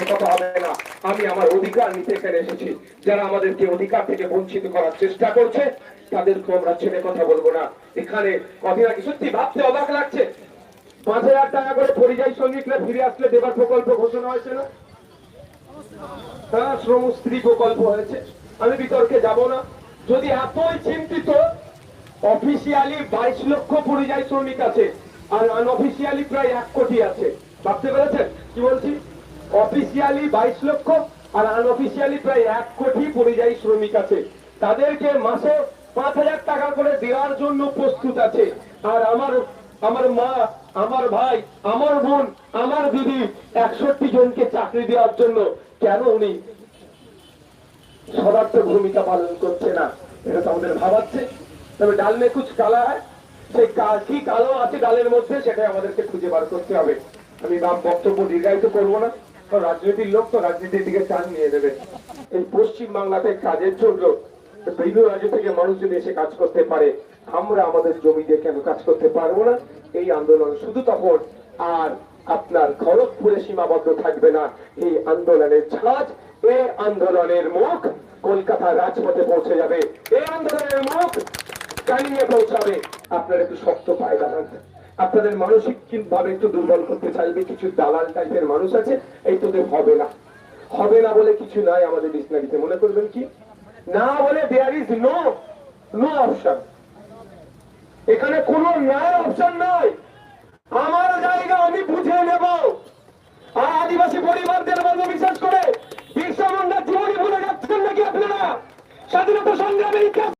সঙ্গে কথা হবে না। আমি আমার অধিকার নিতে এখানে এসেছি। যারা আমাদেরকে অধিকার থেকে বঞ্চিত করার চেষ্টা করছে তাদেরকে আমরা ছেড়ে কথা বলব না। এখানে কথা কি সত্যি ভাবতে অবাক লাগছে। পাঁচ হাজার টাকা করে পরিযায়ী শ্রমিকরা ফিরে আসলে দেবার প্রকল্প ঘোষণা হয়েছে না? শ্রমস্ত্রী প্রকল্প হয়েছে। আমি বিতর্কে যাব না। যদি এতই চিন্তিত অফিসিয়ালি বাইশ লক্ষ পরিযায়ী শ্রমিক আছে, আর আনঅফিসিয়ালি প্রায় এক কোটি আছে। ভাবতে পেরেছেন? কি বলছি? অফিসিয়ালি বাইশ লক্ষ, আর আনঅফিসিয়ালি প্রায় এক কোটি পরিযায়ী শ্রমিক আছে। তাদেরকে মাসে পাঁচ হাজার টাকা করে দেওয়ার জন্য প্রস্তুত আছে। আর আমার আমার মা, আমার ভাই, আমার বোন, আমার দিদি একষট্টি জনকে চাকরি দেওয়ার জন্য কেন উনি সদার্থক ভূমিকা পালন করছে না? এটা তো আমাদের ভাবাচ্ছে। তবে ডাল মে কালা হয়। সেই কি কালো আছে ডালের মধ্যে, সেটাই আমাদেরকে খুঁজে বার করতে হবে। আমি বক্তব্য দীর্ঘায়িত করব না। কারণ রাজনীতির লোক তো রাজনীতির দিকে টান নিয়ে দেবে এই পশ্চিম বাংলাতে কাজের জন্য বিভিন্ন রাজ্য থেকে মানুষ যদি এসে কাজ করতে পারে। আমরা আমাদের জমিতে কেন কাজ করতে পারব না? এই আন্দোলন শুধু তখন আর আপনার খড়গপুরে সীমাবদ্ধ থাকবে না। এই আন্দোলনের ছাঁচ, এই আন্দোলনের মুখ কলকাতা রাজপথে পৌঁছে যাবে। এই আন্দোলনের মুখ জানিয়ে পৌঁছাবে। আপনার একটু শক্ত পায় দাঁড়ান। আপনাদের মানসিক ভাবে একটু দুর্বল করতে চাইবে, কিছু দালাল টাইপের মানুষ আছে, এই তোদের হবে না। হবে না বলে কিছু নাই আমাদের ডিকশনারিতে, মনে করবেন কি? না বলে there is no no option এখানে কোনো ন্যায় অপশন নাই। আমার জায়গা আমি বুঝে নেব। আর আদিবাসী পরিবারদের মধ্যে বিশেষ করে বিরসা মুন্ডার জীবনী ভুলে যাচ্ছেন নাকি আপনারা? স্বাধীনতা সংগ্রামের ইতিহাস